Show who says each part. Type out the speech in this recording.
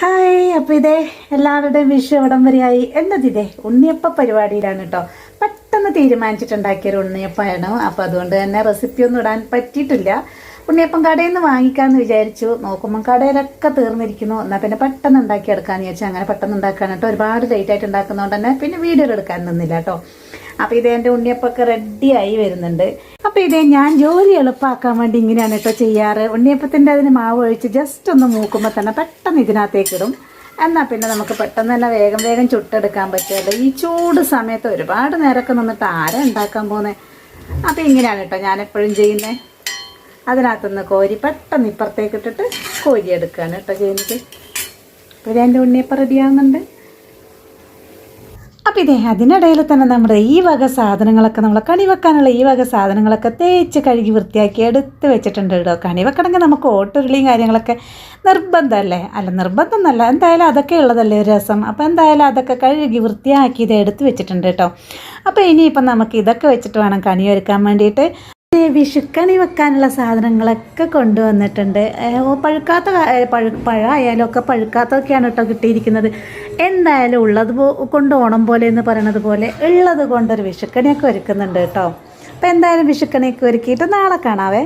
Speaker 1: Hi അപ്പോൾ ഇതേ എല്ലാവരുടെയും വിഷു ഉടം വരെയായി എന്നത് ഇതേ ഉണ്ണിയപ്പ പരിപാടിയിലാണ് കേട്ടോ പെട്ടെന്ന് തീരുമാനിച്ചിട്ടുണ്ടാക്കിയൊരു ഉണ്ണിയപ്പമാണ് അപ്പോൾ അതുകൊണ്ട് തന്നെ റെസിപ്പി ഒന്നും ഇടാൻ പറ്റിയിട്ടില്ല. ഉണ്ണിയപ്പം കടയിൽ നിന്ന് വാങ്ങിക്കാമെന്ന് വിചാരിച്ചു. നോക്കുമ്പോൾ കടയിലൊക്കെ തീർന്നിരിക്കുന്നു. എന്നാൽ പിന്നെ പെട്ടെന്ന് ഉണ്ടാക്കിയെടുക്കാമെന്ന് വിചാരിച്ചു. അങ്ങനെ പെട്ടെന്ന് ഉണ്ടാക്കാൻ കേട്ടോ ഒരുപാട് ലേറ്റ് ആയിട്ട് ഉണ്ടാക്കുന്നതുകൊണ്ട് തന്നെ പിന്നെ വീഡിയോ എടുക്കാൻ നിന്നില്ല കേട്ടോ അപ്പോൾ ഇത് എന്റെ ഉണ്ണിയപ്പമൊക്കെ റെഡിയായി വരുന്നുണ്ട്. അപ്പോൾ ഇതേ ഞാൻ ജോലി എളുപ്പമാക്കാൻ വേണ്ടി ഇങ്ങനെയാണ് കേട്ടോ ചെയ്യാറ്. ഉണ്ണിയപ്പത്തിന്റെ അതിന് മാവ് ഒഴിച്ച് ജസ്റ്റ് ഒന്ന് മൂക്കുമ്പോൾ തന്നെ പെട്ടെന്ന് ഇതിനകത്തേക്ക് ഇടും. എന്നാൽ പിന്നെ നമുക്ക് പെട്ടെന്ന് തന്നെ വേഗം വേഗം ചുട്ടെടുക്കാൻ പറ്റുമല്ലോ. ഈ ചൂട് സമയത്ത് ഒരുപാട് നേരമൊക്കെ നിന്നിട്ട് ആരാ ഉണ്ടാക്കാൻ പോകുന്നത് അപ്പോൾ ഇങ്ങനെയാണ് കേട്ടോ ഞാൻ എപ്പോഴും ചെയ്യുന്നത് അതിനകത്തുനിന്ന് കോരി പെട്ടെന്ന് ഇപ്പുറത്തേക്ക് ഇട്ടിട്ട് കോരി എടുക്കുകയാണ് കേട്ടോ ചെയ്യുന്നത് അപ്പോൾ എന്റെ ഉണ്ണിയപ്പം റെഡിയാവുന്നുണ്ട് അപ്പോൾ ഇതേ അതിനിടയിൽ തന്നെ നമ്മുടെ ഈ വക സാധനങ്ങളൊക്കെ നമ്മൾ കണിവെക്കാനുള്ള ഈ വക സാധനങ്ങളൊക്കെ തേച്ച് കഴുകി വൃത്തിയാക്കി എടുത്ത് വെച്ചിട്ടുണ്ട് കേട്ടോ. കണിവെക്കണമെങ്കിൽ നമുക്ക് ഓട്ടുരുളിയും കാര്യങ്ങളൊക്കെ നിർബന്ധമല്ലേ? അല്ല നിർബന്ധം എന്നല്ല എന്തായാലും അതൊക്കെ ഉള്ളതല്ലേ ഒരു രസം. അപ്പോൾ എന്തായാലും അതൊക്കെ കഴുകി വൃത്തിയാക്കി ഇത് എടുത്ത് വെച്ചിട്ടുണ്ട് കേട്ടോ. അപ്പോൾ ഇനിയിപ്പം നമുക്ക് ഇതൊക്കെ വെച്ചിട്ട് വേണം കണി ഒരുക്കാൻ വേണ്ടിയിട്ട്. ദേ വിഷുക്കണി വെക്കാനുള്ള സാധനങ്ങളൊക്കെ കൊണ്ടുവന്നിട്ടുണ്ട്. പഴുക്കാത്ത പഴു പഴമായാലും ഒക്കെ പഴുക്കാത്തതൊക്കെയാണ് കേട്ടോ കിട്ടിയിരിക്കുന്നത്. എന്തായാലും ഉള്ളത് കൊണ്ട് ഓണം പോലെ എന്ന് പറയണത് പോലെ ഉള്ളത് കൊണ്ടൊരു വിഷുക്കണിയൊക്കെ ഒരുക്കുന്നുണ്ട് കേട്ടോ. അപ്പോൾ എന്തായാലും വിഷുക്കണിയൊക്കെ ഒരുക്കിയിട്ട് നാളെ കാണാവേ.